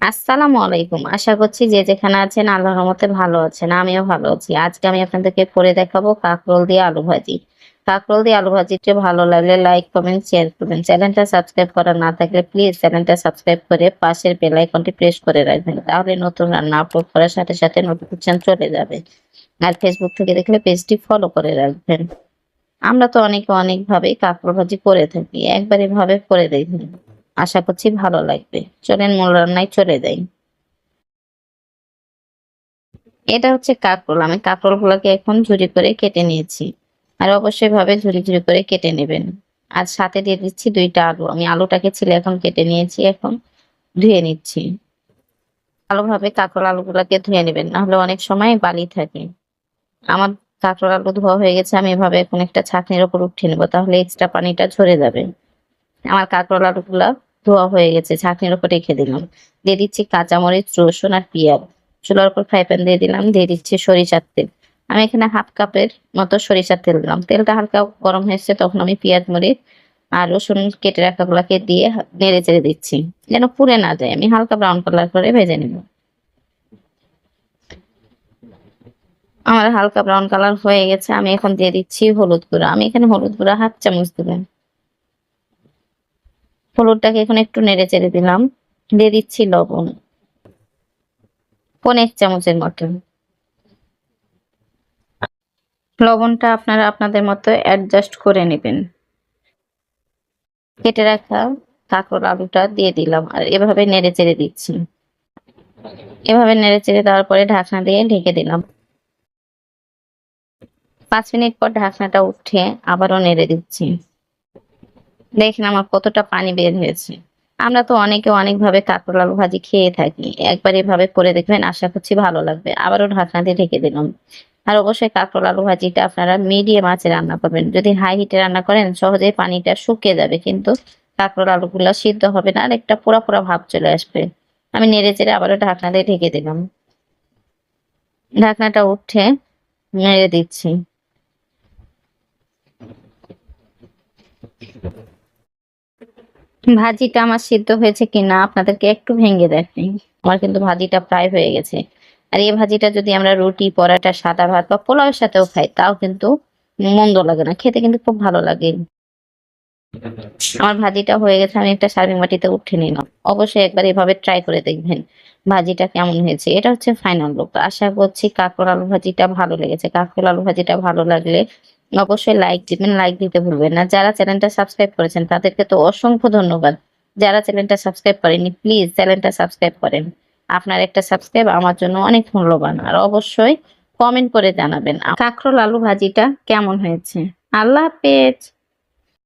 আসসালামু আলাইকুম। আশা করছি যে যেখানে আছেন আল্লাহর রহমতে ভালো আছেন, আমিও ভালো আছি। আজকে আমি আপনাদেরকে করে দেখাবো কাকরোল দিয়ে আলু ভাজি। কাকরোল দিয়ে আলু ভাজিটা ভালো লাগলে লাইক, কমেন্ট শেয়ার করবেন। চ্যানেলটা সাবস্ক্রাইব করা না থাকলে প্লিজ চ্যানেলটা সাবস্ক্রাইব করে পাশের বেল আইকনটি প্রেস করে রাখবেন। তাহলে নতুন রান্না আপলোড করার সাথে সাথে নোটিফিকেশন চলে যাবে। আর ফেসবুক থেকে দেখলে পেজটি ফলো করে রাখবেন। আমরা তো অনেক অনেকভাবেই কাকরোল ভাজি করে থাকি। একবার এভাবে করে দেখবেন আশা করছি ভালো লাগবে। চলেন মূল রান্নায় চলে যাই। এটা হচ্ছে কাঁকরোল। আমি কাঁকরোল গুলাকে এখন ঝুরি করে কেটে নিয়েছি। আর অবশ্যই ভাবে ঝুরি ঝুরি করে কেটে নেবেন। আর সাথে দিয়ে দিচ্ছি দুইটা আলু। আমি আলুটাকে ছিলে এখন কেটে নিয়েছি, এখন ধুয়ে নিচ্ছি। ভালোভাবে কাঁকরোল আলুগুলাকে ধুয়ে নেবেন, নাহলে অনেক সময় বালি থাকে। আমার কাঁকরোল আলু ধোয়া হয়ে গেছে, আমি এভাবে এখন একটা ছাঁকনির ওপর উঠিয়ে নেব, তাহলে এক্সট্রা পানিটা ঝরে যাবে। আমার কাঁকরোল আলুগুলা ধোয়া হয়ে গেছে ছাঁকনির উপর রেখে দিলাম। দিয়ে দিচ্ছি কাঁচামরিচ, রসুন আর পেঁয়াজ। চুলার উপর ফ্রাই প্যান দিয়ে দিলাম, দিয়ে দিচ্ছি সরিষার তেল। আমি এখানে হাফ কাপের মতো সরিষার তেল দিলাম। তেলটা হালকা গরম হয়েছে, তখন আমি পেঁয়াজ, মরিচ আর রসুন কেটে রাখা গুলাকে দিয়ে নেড়ে চেড়ে দিচ্ছি, যেন পুড়ে না যায়। আমি হালকা ব্রাউন কালার করে ভেজে নেব। আমার হালকা ব্রাউন কালার হয়ে গেছে, আমি এখন দিয়ে দিচ্ছি হলুদ গুঁড়া। আমি এখানে হলুদ গুঁড়া হাফ চামচ দিলাম। হলুদটাকে এখন একটু নেড়ে চেড়ে দিলাম। দিয়ে দিচ্ছি লবণ। পনেক চামচের মতন লবণটা আপনারা আপনাদের মতো অ্যাডজাস্ট করে নেবেন। কেটে রাখা কাঁকড় আলুটা দিয়ে দিলাম আর এভাবে নেড়ে চেড়ে দিচ্ছি। এভাবে নেড়ে চেড়ে দেওয়ার পরে ঢাকনা দিয়ে ঢেকে দিলাম। পাঁচ মিনিট পর ঢাকনাটা উঠে আবারও নেড়ে দিচ্ছি। দেখেন আমার কতটা পানি বের হয়েছে। আমরা তো অনেকে অনেকভাবে কাঁকরোল আলু ভাজি খেয়ে থাকি। একবার এভাবে করে দেখবেন আশা করছি ভালো লাগবে। আবারও ঢাকনা দিয়ে ঢেকে দিলাম। আর অবশ্যই কাঁকরোল আলু ভাজিটা আপনারা মিডিয়াম আঁচে রান্না করবেন। যদি হাই হিটে রান্না করেন সহজেই পানিটা শুকিয়ে যাবে। কিন্তু কাঁকরোল আলুগুলো সিদ্ধ হবে না, আর একটা পোড়া পোড়া ভাব চলে আসবে। আমি নেড়ে চেড়ে আবারও ঢাকনা দিয়ে ঢেকে দিলাম। ঢাকনাটা উঠে নেড়ে দিচ্ছি। ভাজিটা আমার সিদ্ধ হয়েছে কিনা আপনাদেরকে একটু ভেঙে দেখাই। আমার কিন্তু ভাজিটা প্রায় হয়ে গেছে। আর এই ভাজিটা যদি আমরা রুটি, পরাটা, সাদা ভাত বা পোলাওয়ের সাথেও খাই, তাও কিন্তু মন্দ লাগে না। খেতে কিন্তু খুব ভালো লাগে। আমার ভাজিটা হয়ে গেছে, আমি একটা সার্ভিং বাটিতে উঠে নিলাম। অবশ্যই একবার এভাবে ট্রাই করে দেখবেন ভাজিটা কেমন হয়েছে। এটা হচ্ছে ফাইনাল লুক আশা করছি কাঁকড় আলু ভাজিটা ভালো লেগেছে। কাঁকড় আলু ভাজিটা ভালো লাগলে অবশ্যই লাইক দিবেন লাইক দিতে ভুলবেন না। যারা চ্যানেলটা সাবস্ক্রাইব করেছেন, তাদেরকে তো অসংখ্য ধন্যবাদ। যারা চ্যানেলটা সাবস্ক্রাইব করেনি প্লিজ চ্যানেলটা সাবস্ক্রাইব করেন। আপনার একটা সাবস্ক্রাইব আমার জন্য অনেক মূল্যবান। আর অবশ্যই কমেন্ট করে জানাবেন। কাঁকরোল আলু ভাজিটা কেমন হয়েছে? আল্লাহ হাফেজ।